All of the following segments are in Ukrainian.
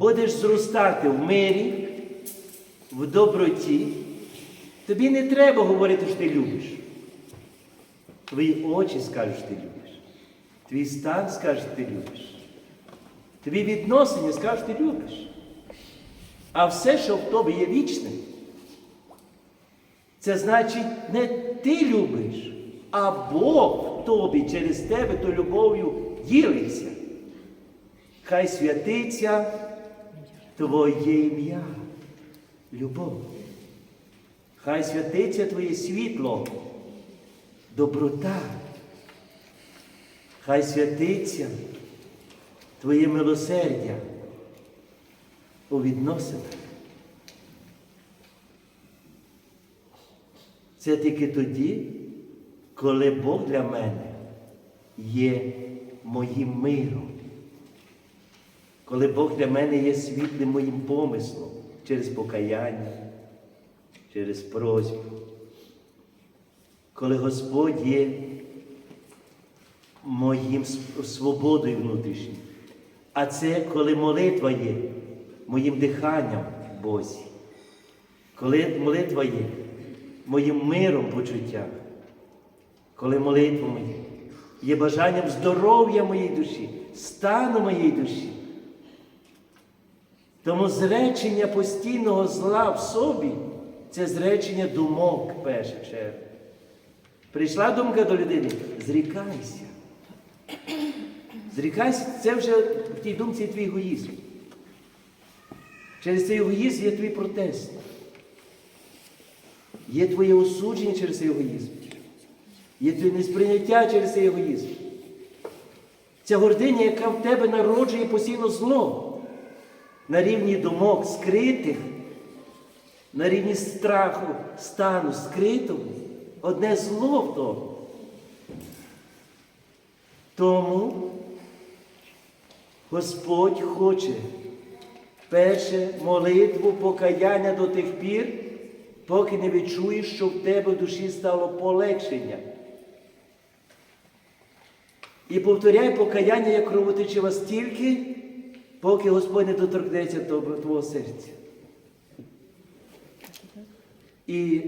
будеш зростати в мирі, в доброті, тобі не треба говорити, що ти любиш. Твої очі скажуть, що ти любиш. Твій стан скаже, що ти любиш. Твої відносини скажуть, що ти любиш. А все, що в тобі є вічне, це значить не ти любиш, а Бог в тобі через тебе то любов'ю ділиться. Хай святиться Твоє ім'я, любов. Хай святиться Твоє світло, доброта. Хай святиться Твоє милосердя у відносинах. Це тільки тоді, коли Бог для мене є моїм миром. Коли Бог для мене є світлим моїм помислом через покаяння, через просьбу. Коли Господь є моїм свободою внутрішньою. А це коли молитва є моїм диханням Бозі. Коли молитва є моїм миром в почуттях. Коли молитва моя є бажанням здоров'я моєї душі, стану моєї душі. Тому зречення постійного зла в собі це зречення думок в першу. Прийшла думка до людини, зрікайся. Зрікайся, це вже в тій думці твій егоїзм. Через цей егоїзм є твій протест. Є твоє осудження через цей егоїзм. Є твоє несприйняття через цей егоїзм. Ця гординя, яка в тебе народжує постійно зло на рівні думок скритих, на рівні страху, стану скритого, одне зло в тому. Тому Господь хоче перше молитву, покаяння до тих пір, поки не відчуєш, що в тебе в душі стало полегшення. І повторяй покаяння як кровотечива стільки, поки Господь не доторкнеться до твого серця. І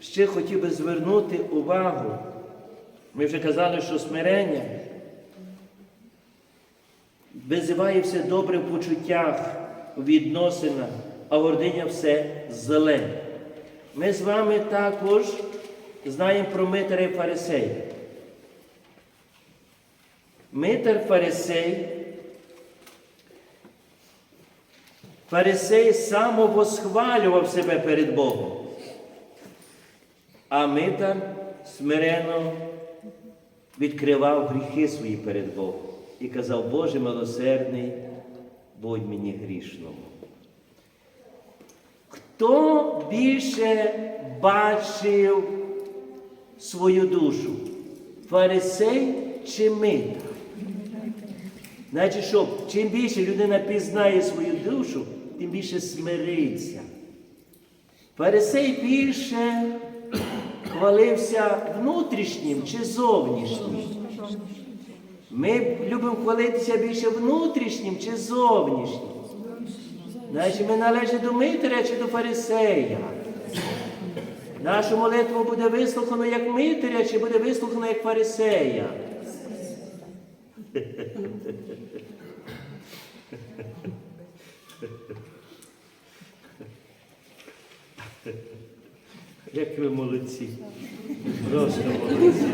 ще хотів би звернути увагу. Ми вже казали, що смирення визиває все добре в почуттях, у відносинах, а гординя все зле. Ми з вами також знаємо про Митаря Фарисея. Митар Фарисей. Фарисей самовосхвалював себе перед Богом. А Митар смирено відкривав гріхи свої перед Богом і казав, Боже милосердний, будь мені грішному. Хто більше бачив свою душу? Фарисей чи Митар? Значить, що чим більше людина пізнає свою душу, тим більше смириться. Фарисей більше хвалився внутрішнім чи зовнішнім. Ми любимо хвалитися більше внутрішнім чи зовнішнім. Значить, ми належимо до Митаря чи до Фарисея. Нашу молитву буде вислухано як Митаря, чи буде вислухано як Фарисея. Як ви молодці. Просто молодці.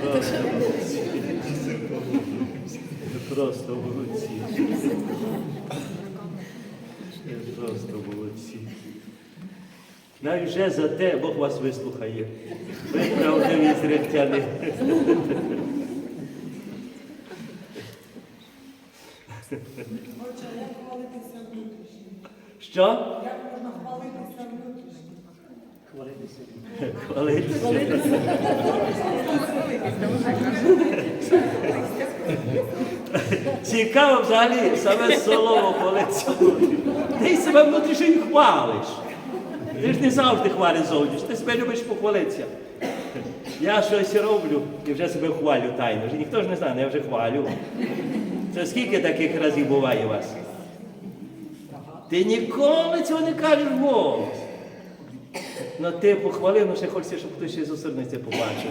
Просто молодці. Просто молодці. Просто молодці. Навіть вже за те Бог вас вислухає. Ви правдиві внутрішнім? Що? Як можна хвалитися внутрішнім? Хвалитися. Цікаво взагалі саме слово хвалиться. Ти себе внутрішньо хвалиш. Ти ж не завжди хвалиш зовнішньо, ти себе любиш похвалитися. Я щось роблю і вже себе хвалю тайно. Вже ніхто ж не знає, але я вже хвалю. Це скільки таких разів буває у вас? Ти ніколи цього не кажеш голос. Ну ти похвалив, ну ще хочеться, щоб хтось ще зосередньо це побачив.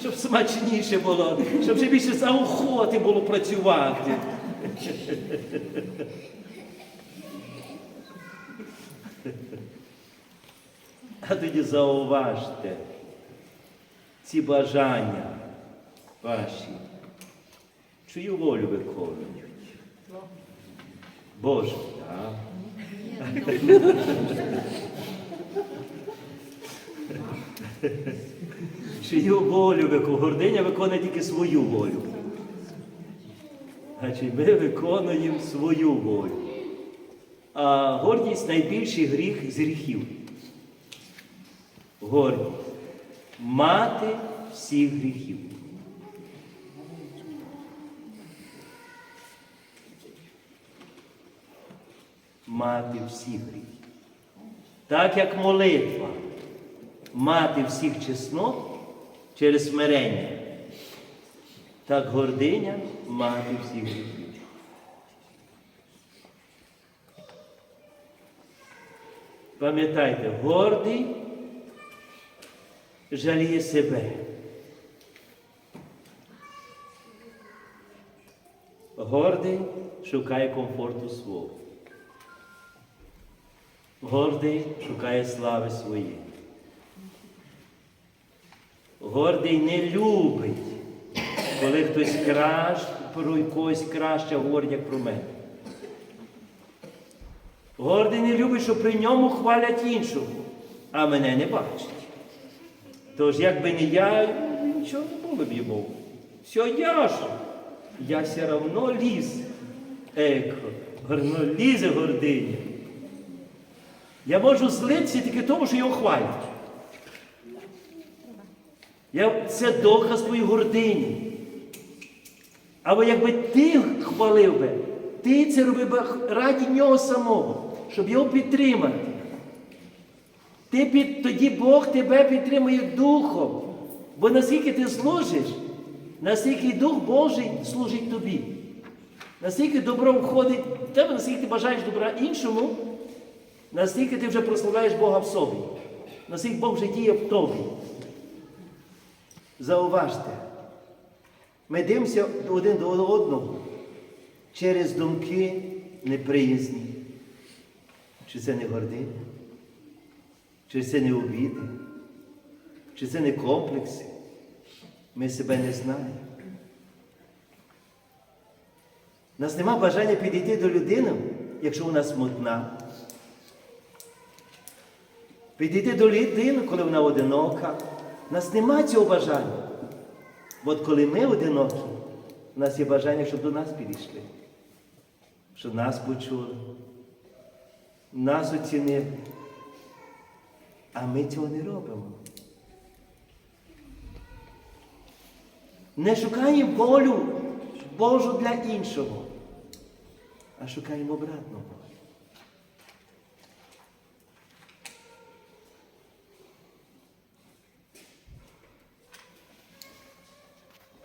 Щоб смачніше було, щоб ще більше заохоти було працювати. А тоді зауважте ці бажання ваші, чию волю виконують. Боже, так. Чию волю виконує? Гординя виконує тільки свою волю. Значить, ми виконуємо свою волю. А гордість найбільший гріх з гріхів. Гордість. Мати всіх гріхів. Мати всіх гріхів. Так як молитва мати всіх чеснот через смирення, так гординя мати всіх гріхів. Пам'ятайте, гордий жаліє себе. Гордий шукає комфорту свого. Гордий шукає слави своєї. Гордий не любить, коли хтось краш, про когось краще говорить, як про мене. Гордий не любить, що при ньому хвалять іншого, а мене не бачить. Тож, якби не я, нічого не було б йому. Все я ж. Я все одно ліз. Еко, горно лізе гординя. Я можу злитися тільки тому, що його хвалять. Я, це доказ твоєї гордині. Або якби ти хвалив би, ти це робив би раді нього самого, щоб його підтримати. Ти під, тоді Бог тебе підтримує духом. Бо наскільки ти служиш, наскільки Дух Божий служить тобі. Наскільки добро входить в тебе, наскільки ти бажаєш добра іншому, наскільки ти вже прославляєш Бога в собі, наскільки Бог вже діє в тобі. Зауважте, ми дивимося один до одного через думки неприязні. Чи це не гординя? Чи це не обіди? Чи це не комплекси? Ми себе не знаємо. У нас нема бажання підійти до людини, якщо вона смутна. Підійти до людини, коли вона одинока. У нас нема цього бажання. От коли ми одинокі, у нас є бажання, щоб до нас підійшли, щоб нас почули, нас оцінили. А ми цього не робимо. Не шукаємо волю Божу для іншого, а шукаємо обратного.